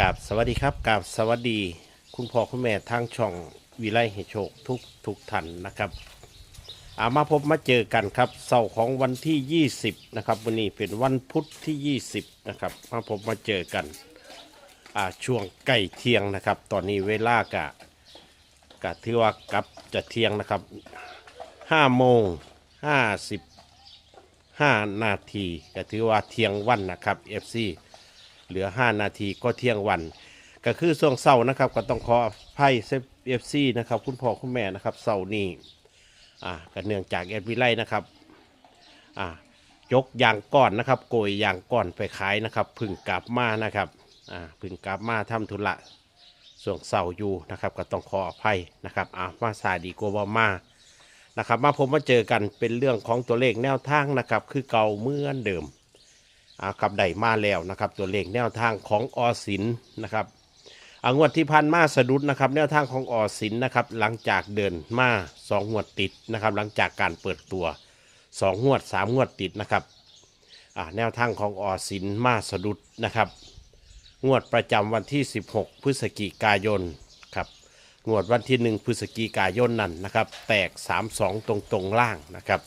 กับสวัสดีครับกับสวัสดี คุณพ่อคุณแม่ทางช่องวิไลเหตุโชคทุกทุกท่านนะครับอามาพบมาเจอกันครับเสาร์ของวันที่ 20 นะครับวันนี้เป็นวันพุธที่ 20 นะครับมาพบมาเจอกันอ่าช่วงใกล้เที่ยงนะครับ ตอนนี้เวลากะกะที่ว่ากับจะเที่ยงนะครับ5โมง55 นาทีก็ถือว่าเที่ยงวันนะครับ FC เหลือ 5 นาทีก็เที่ยงวัน ก็คือช่วงเสาร์นะครับ ก็ต้องขออภัยเอฟซีนะครับ คุณพ่อคุณแม่นะครับเสาร์นี้อ่าก็เนื่องจากแอดวิไลนะครับอ่ายกยางก้อนนะครับ โกยยางก้อนไปขายนะครับ พึ่งกลับมานะครับอ่าพึ่งกลับมาทำธุระช่วงเสาร์อยู่นะครับก็ต้องขออภัยนะครับอ่ามาซาดีโกวามานะครับ มาผมมาเจอกันเป็นเรื่องของตัวเลขแนวทางนะครับ คือเก่าเมื่อนเดิม อ่าครับได้มาแล้วนะครับตัวเลขแนวทางของอสินนะครับอางวดที่พันมาสะดุดนะครับแนวทางของอสินนะครับหลังจากเดินมาสองงวดติดนะครับหลังจากการเปิดตัวสองงวดสามงวดติดนะครับอ่าแนวทางของอสินมาสะดุดนะครับ งวดประจำวันที่ 16 พฤศจิกายนครับงวดวันที่ 1 พฤศจิกายนนั่นนะครับ แตก 3-2 ตรงตรงล่างนะครับ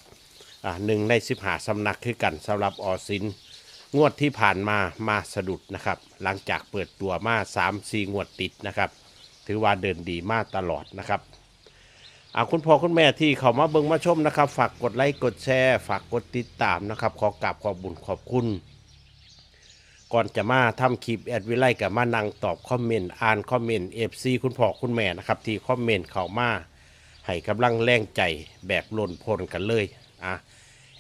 อ่าหนึ่งในสิบหาสำนักคือกันสำหรับอสิน งวดที่ผ่านมามาสะดุดนะครับ หลังจากเปิดตัวมา3 4งวดติดนะครับ ถือว่าเดินดีมากตลอดนะครับอาคุณพ่อคุณแม่ที่เขามาเบิ่งมาชมนะครับ ฝากกดไลค์กดแชร์ฝากกดติดตามนะครับ ขอกราบขอบบุญขอบคุณ ก่อนจะมาทำคลิปแอดวิไลกับมานั่งตอบคอมเมนต์อ่านคอมเมนต์เอฟซีคุณพ่อคุณแม่นะครับ ที่คอมเมนต์เขามาให้กำลังแรงใจแบบล้นพ้นกันเลยอะ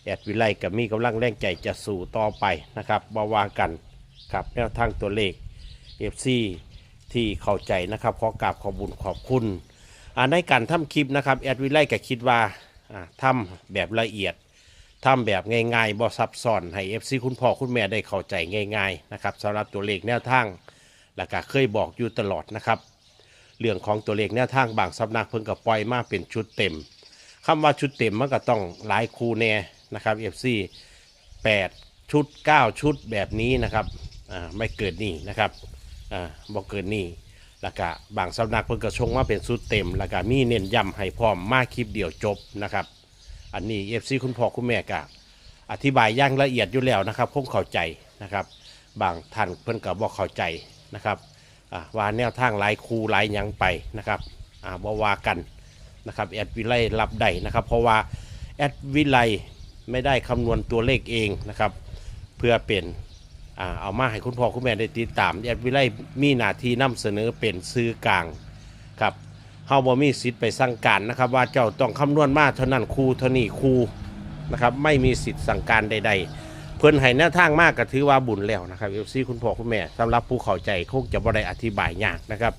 แอดวิไลกับมีกำลังแรงใจจะสู่ต่อไปนะครับบาวากันครับแนวทางตัวเลข FC ที่เข้าใจนะครับขอกราบขอบุญขอบคุณอ่าในการทำคลิปนะครับแอดวิไลก็คิดว่าอ่าทำแบบละเอียดทำแบบง่ายๆบ่ซับซ้อนให้ FC คุณพ่อคุณแม่ได้เข้าใจง่ายๆนะครับสำหรับตัวเลขแนวทางแล้วก็เคยบอกอยู่ตลอดนะครับ เรื่องของตัวเลขแนวทางบางสำนักเพิ่งกับปล่อยมาเป็นชุดเต็มคำว่าชุดเต็มมันก็ต้องหลายคูแน่ นะครับ FC 8 ชุด 9 ชุดแบบนี้นะครับไม่เกินนี่นะครับบอกเกินนี่แล้วก็บางสำนักเพิ่งก็ชงมาเป็นชุดเต็ม แล้วก็มีเน้นย้ำให้พร้อมมาคลิปเดียวจบนะครับ อันนี้ FC คุณพ่อคุณแม่ก็อธิบายอย่างละเอียดอยู่แล้วนะครับคงเข้าใจนะครับ บางท่านเพิ่นก็บอกเข้าใจนะครับว่าแนวทางหลายคูหลายยังไปนะครับอ่าบ่ว่ากันนะครับแอดวิไลรับได้นะครับ เพราะว่าแอดวิไล ไม่ได้คำนวณตัวเลขเองนะครับ เพื่อเป็นอ่าเอามาให้คุณพ่อคุณแม่ได้ติดตามแอดวิไลมีหน้าที่นำเสนอเป็นซื้อกลางครับเฮาบ่มีสิทธิ์ไปสั่งการนะครับ ว่าเจ้าต้องคำนวณมาเท่านั้นครูเท่านี้ครูนะครับ ไม่มีสิทธิ์สั่งการใด ๆ เพิ่นให้แนวทางมากก็ถือว่าบุญแล้วนะครับเอฟซีคุณพ่อคุณแม่สำหรับผู้เข้าใจคงจะบ่ได้อธิบายยากนะครับ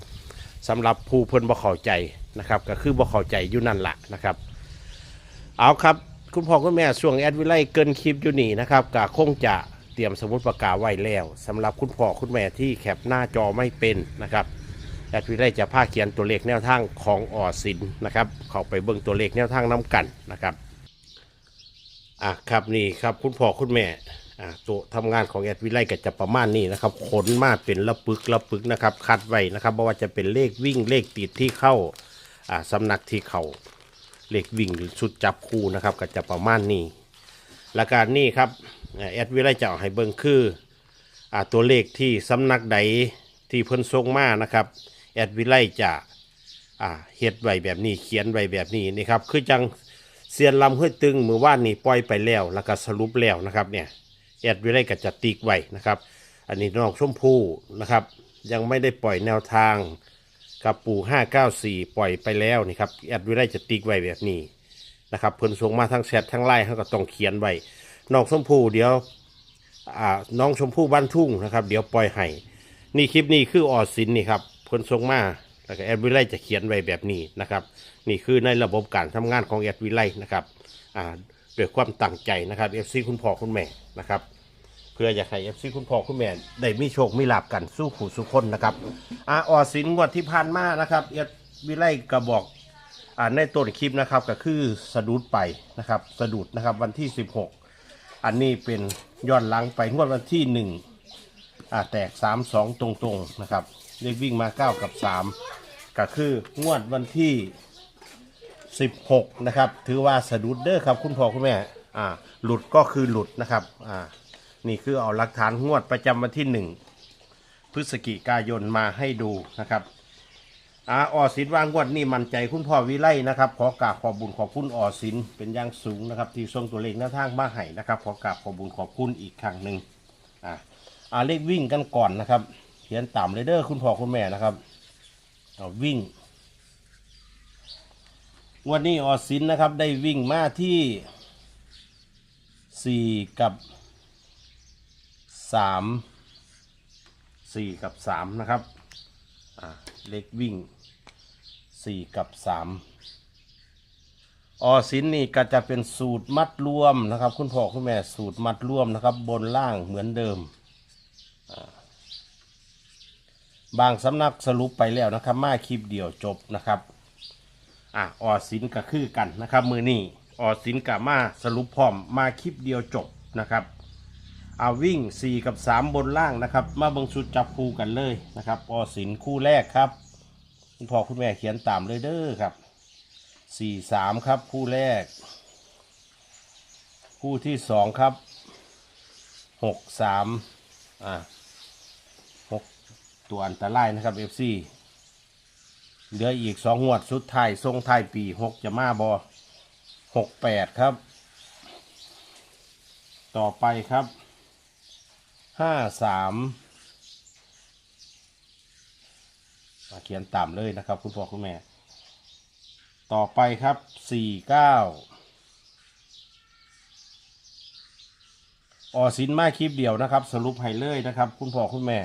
สำหรับผู้เพิ่นบ่เข้าใจนะครับ ก็คือบ่เข้าใจอยู่นั่นแหละนะครับ เอาครับ คุณพ่อคุณแม่ช่วงแอดวิไลเกินคลิปอยู่นี่นะครับก็คงจะเตรียมสมุดปากกาไว้แล้วสำหรับคุณพ่อคุณแม่ที่แคปหน้าจอไม่เป็นนะครับแอดวิไลจะพาเขียนตัวเลขแนวทางของออสินนะครับเข้าไปเบิ่งตัวเลขแนวทางน้กันนะครับอะครับนี่ครับคุณพ่อคุณแม่อ่าตัวทำงานของแอดวิไลก็จะประมาณนี้นะครับขนมาเป็นระปึกระปึกนะครับคัดไว้นะครับเพราะว่าจะเป็นเลขวิ่งเลขติดที่เข้าอ่าสำนักที่เขา เลขวิ่งหรือชุดจับคู่นะครับก็จะประมาณนี้และการนี่ครับแอดวิไลจะเอาให้เบิ่งคืออตัวเลขที่สำนักใดที่เพิ่นทรงมานะครับแอดวิไลจะเฮ็ดไว้แบบนี้เขียนไว้แบบนี้นี่ครับคือจังเซียนลำห้วยตึงมือว่านนี่ปล่อยไปแล้ว แล้วก็สรุปแล้วนะครับเนี่ยแอดวิไลกับจัดตีกไว้นะครับ อันนี้น้องชมพู่นะครับ ยังไม่ได้ปล่อยแนวทาง กับปู่594ปล่อยไปแล้วนี่ครับแอดวิไลจะตีกไว้แบบนี้นะครับเพิ่นส่งมาทั้งแชททั้งไลน์เขาก็ต้องเขียนไว้น้องชมพู่เดี๋ยวอ่าน้องชมพู่บ้านทุ่งนะครับ เดี๋ยวปล่อยให้นี่คลิปนี้คือออดสินนี่ครับเพิ่นส่งมาแล้วก็แอดวิไลจะเขียนไว้แบบนี้นะครับ นี่คือในระบบการทำงานของแอดวิไลนะครับอ่าด้วยความตั้งใจนะครับ FC คุณพ่อคุณแม่นะครับ เพื่ออยากให้เอฟซีคุณพ่อคุณแม่ได้มีโชคมีลาบกันสู้ขู่สู้คนนะครับอาออสินงวดที่ผ่านมานะครับเอ็ดวิไลกระบอกอ่าในต้นคลิปนะครับก็คือสะดุดไปนะครับสะดุดนะครับวันที่ 16 อันนี้เป็นย้อนหลังไปงวดวันที่อ่าแตกสามสองตรงๆนะครับเลขวิ่งมาเก้ากับสามก็คืองวดวันที่ 16 นะครับ ถือว่าสะดุดเด้อครับคุณพ่อคุณแม่อ่าหลุดก็คือหลุดนะครับอ่า นี่คือเอาหลักฐานงวดประจำวันที่1พฤศจิกายนมาให้ดูนะครับอาออสินวางงวดนี่มั่นใจคุณพ่อวิไลนะครับ ขอกราบขอบุญขอบคุณออสินเป็นอย่างสูงนะครับ ที่ส่งตัวเลขหน้าทางมาให้นะครับ ขอกราบขอบุญขอบคุณอีกครั้งหนึ่งอ่าอาเลขวิ่งกันก่อนนะครับเขียนต่ำเลยเด้อคุณพ่อคุณแม่นะครับเอาวิ่งวันนี้ออสินนะครับได้วิ่งมาที่สี่กับ สามสี่กับสามนะครับอ่าเลขวิ่งสี่กับสามออสินนี่ก็จะเป็นสูตรมัดรวมนะครับ คุณพ่อคุณแม่สูตรมัดรวมนะครับ บนล่างเหมือนเดิม บางสำนักสรุปไปแล้วนะครับ มาคลิปเดียวจบนะครับอะออสินก็คือกันนะครับ มือนี้ออสินกับมาสรุปพร้อมมาคลิปเดียวจบนะครับ อาวิ่ง 4 กับ 3 บนล่างนะครับ มาเบังชุดจับคู่กันเลยนะครับออสินคู่แรกครับ คุณพ่อคุณแม่เขียนตามเลยเด้อครับ 4 3 ครับคู่แรก คู่ที่ 2 ครับ 6 3 อ่า6ตัวอันตรายนะครับ FC เหลืออีกสองงวดสุดท้ายทรงท้ายปีหกจะมาบอหกแปดครับ ต่อไปครับ ห้าสามเขียนต่ำเลยนะครับ คุณพ่อคุณแม่ ต่อไปครับสี่เก้าออสินมาคลิปเดียวนะครับ สรุปให้เลยนะครับ คุณพ่อคุณแม่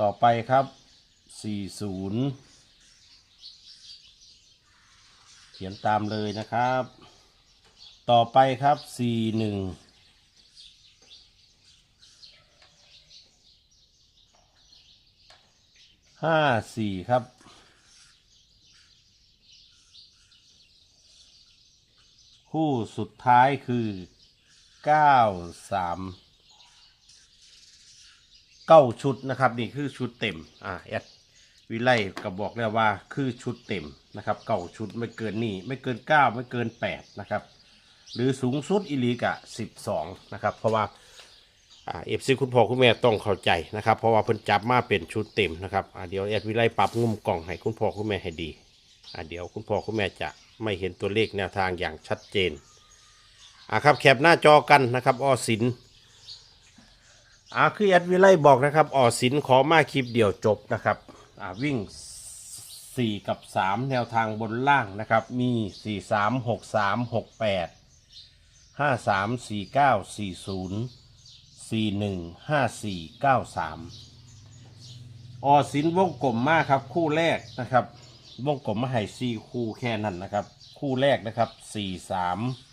ต่อไปครับสี่ศูนย์เขียนตามเลยนะครับ ต่อไปครับ C หนึ่ง ห้าสี่ครับ คู่สุดท้ายคือเก้าสามเก้าชุดนะครับ นี่คือชุดเต็ม อ่าแอดวิไลก็บอกแล้วว่าคือชุดเต็มนะครับเก่าชุดไม่เกินนี่ไม่เกิน9ไม่เกิน8นะครับ หรือสูงสุดอีลีกะ12นะครับ เพราะว่า เอฟซีคุณพ่อคุณแม่ต้องเข้าใจนะครับ เพราะว่าเพิ่นจับมาเป็นชุดเต็มนะครับอ่าเดี๋ยวแอดวิไลปรับงุมกล่องให้คุณพ่อคุณแม่ให้ดีอ่าเดี๋ยวคุณพ่อคุณแม่จะไม่เห็นตัวเลขแนวทางอย่างชัดเจนอ่าครับแคปหน้าจอกันนะครับออสินอ่าคือแอดวิไลบอกนะครับออสินขอมาคลิปเดียวจบนะครับอ่าวิ่ง 4 กับ 3 แนวทางบนล่างนะครับ มี 4 3 6 3 6 8 5 3 4 9 4 0 4 1 5 4 9 3ออสินวงกลมมากครับ คู่แรกนะครับ วงกลมมาให้สี่คู่แค่นั้นนะครับ คู่แรกนะครับ4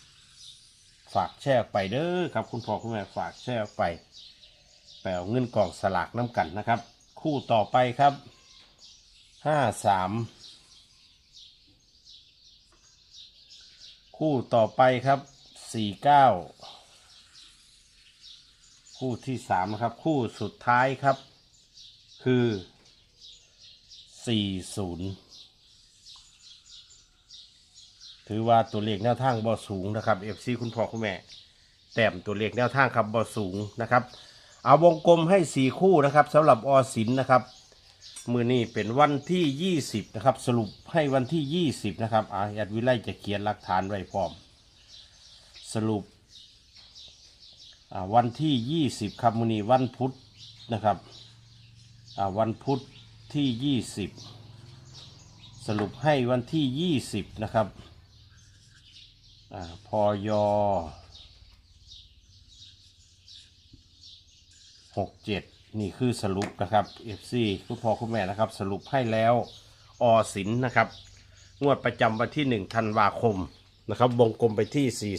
3ฝากแชร์ไปเด้อครับ คุณพ่อคุณแม่ฝากแชร์ไปแปลเงินกล่องสลากน้ำกันนะครับ คู่ต่อไปครับห้าสามคู่ต่อไปครับสี่เก้า คู่ที่สามนะครับ คู่สุดท้ายครับ คือสี่ศูนย์ถือว่าตัวเลขแนวทางบ่สูงนะครับ FC คุณพ่อคุณแม่ แต้มตัวเลขแนวทางครับบ่สูงนะครับ เอาวงกลมให้สี่คู่นะครับสำหรับอสินนะครับมือนี้เป็นวันที่ 20 นะครับ สรุปให้วันที่ 20 นะครับอายัดวิไลจะเขียนหลักฐานไว้พร้อม สรุป วันที่ 20ครับมือนี้วันพุธนะครับวันพุธที่ 20 สรุปให้วันที่ 20 นะครับอพอยอหกเจ็ดนี่คือสรุปนะครับ FC คุณพ่อคุณแม่นะครับ สรุปให้แล้วอสินนะครับ งวดประจำวันที่หนึ่งธันวาคมนะครับวงกลมไปที่สี่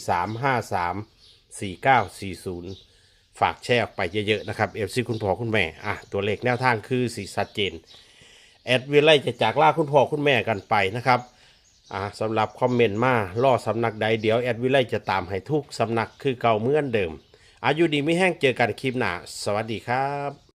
สี่เก้าสี่ศูนย์ฝากแชร์ออกไปเยอะๆนะครับเอฟซีคุณพ่อคุณแม่อะตัวเลขแนวทางคือสีสัดเจนแอดวิไลจะจากลาคุณพ่อคุณแม่กันไปนะครับอ่าสำหรับคอมเมนต์มาล่อสำนักใดเดี๋ยวแอดวิไลจะตามให้ทุกสำนักคือเก่าเหมือนเดิมอายุดีไม่แห้งเจอกันคลิปหน้าสวัสดีครับ